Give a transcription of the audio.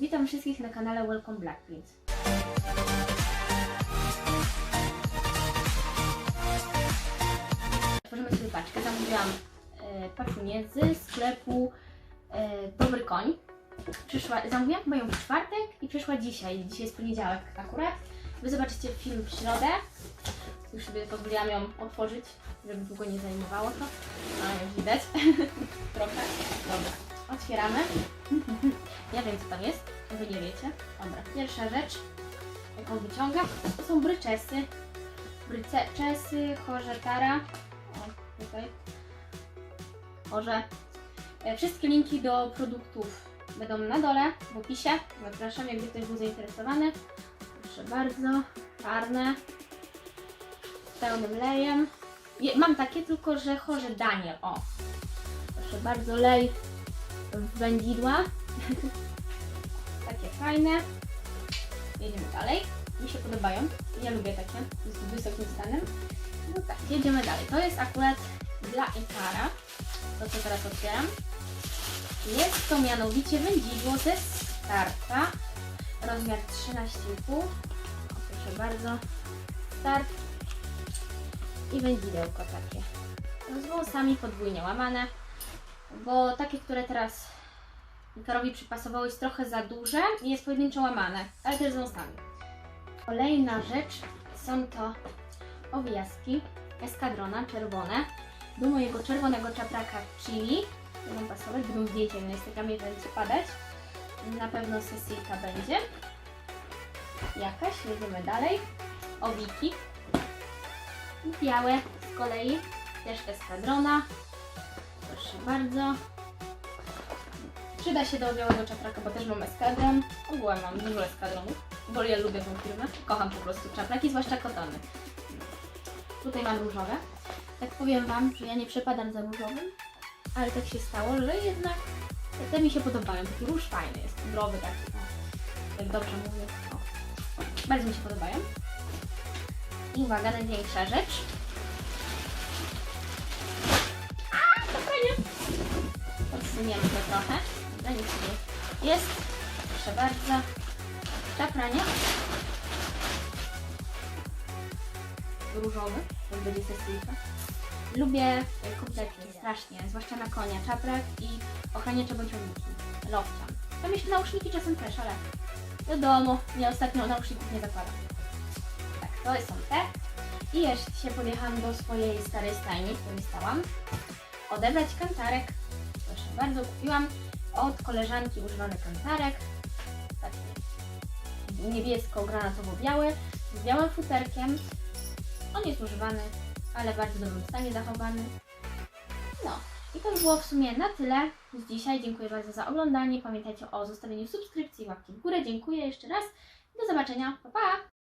Witam wszystkich na kanale Welcome Blackprint. Tworzymy sobie paczkę. Zamówiłam e, paczunię z sklepu e, Dobry Koń. Przyszła, zamówiłam chyba ją w czwartek i przyszła dzisiaj. Dzisiaj jest poniedziałek akurat. Wy zobaczycie film w środę. Już sobie pozwoliłam ją otworzyć, żeby długo nie zajmowało to. A już widać. Trochę. Dobra. Otwieramy. Ja wiem co tam jest, wy nie wiecie. Dobra, pierwsza rzecz, jaką wyciągam, to są bryczesy. Bryczesy, chorze tara. O, tutaj. Chorze. E, Wszystkie linki do produktów będą na dole, w opisie. Zapraszam, jakby ktoś był zainteresowany. Proszę bardzo, czarne. Pełnym lejem. Je, mam takie, tylko że chorze Daniel. O, proszę bardzo, lej wędzidła. takie fajne. Jedziemy dalej. Mi się podobają. Ja lubię takie z wysokim stanem. No tak, jedziemy dalej. To jest akurat dla Ikara. To co teraz otwieram. Jest to mianowicie wędzidło ze starta. Rozmiar 13,5. O, Proszę bardzo. Start. I wędzidełko takie. Z włosami podwójnie łamane bo takie, które teraz Wikarowi przypasowały jest trochę za duże i jest pojedynczo łamane, ale też z wąsami. Kolejna rzecz są to owijaski eskadrona czerwone do mojego czerwonego czapraka chili. Będą pasować, będą zdjęcia na Instagramie będzie padać. Na pewno sesyjka będzie. Jakaś, jedziemy dalej. Owiki. Białe z kolei, też eskadrona. Proszę bardzo. Przyda się do białego czapraka, bo też mam eskadron. Ogółem mam dużo eskadronów, bo ja lubię tą firmę. Kocham po prostu czapraki, zwłaszcza kotony. Tutaj mam różowe. Tak powiem Wam, że ja nie przepadam za różowym, ale tak się stało, że jednak te mi się podobają. Taki róż fajny jest, zdrowy taki. O, jak dobrze mówię. O. Bardzo mi się podobają. I uwaga, największa rzecz. Odsuniemy to trochę. Nie jest. Proszę bardzo. Czapranie. Różowy, to będzie sesyjka. Lubię kompletnie, strasznie, zwłaszcza na konia, czaprak i ochraniacze bądźowiki, lofcian. Tam jeszcze nauszniki czasem też, ale wiadomo, ja ostatnio nauszników nie zakładam. Tak, to są te. I jeszcze się podjechałam do swojej starej stajni, w której stałam odebrać kantarek. Bardzo, kupiłam od koleżanki używany kantarek. Taki niebiesko-granatowo-biały, z białym futerkiem. On jest używany, ale w bardzo dobrym stanie zachowany. No, i to już było w sumie na tyle z dzisiaj. Dziękuję bardzo za oglądanie. Pamiętajcie o zostawieniu subskrypcji, łapki w górę. Dziękuję jeszcze raz. Do zobaczenia. Pa, pa!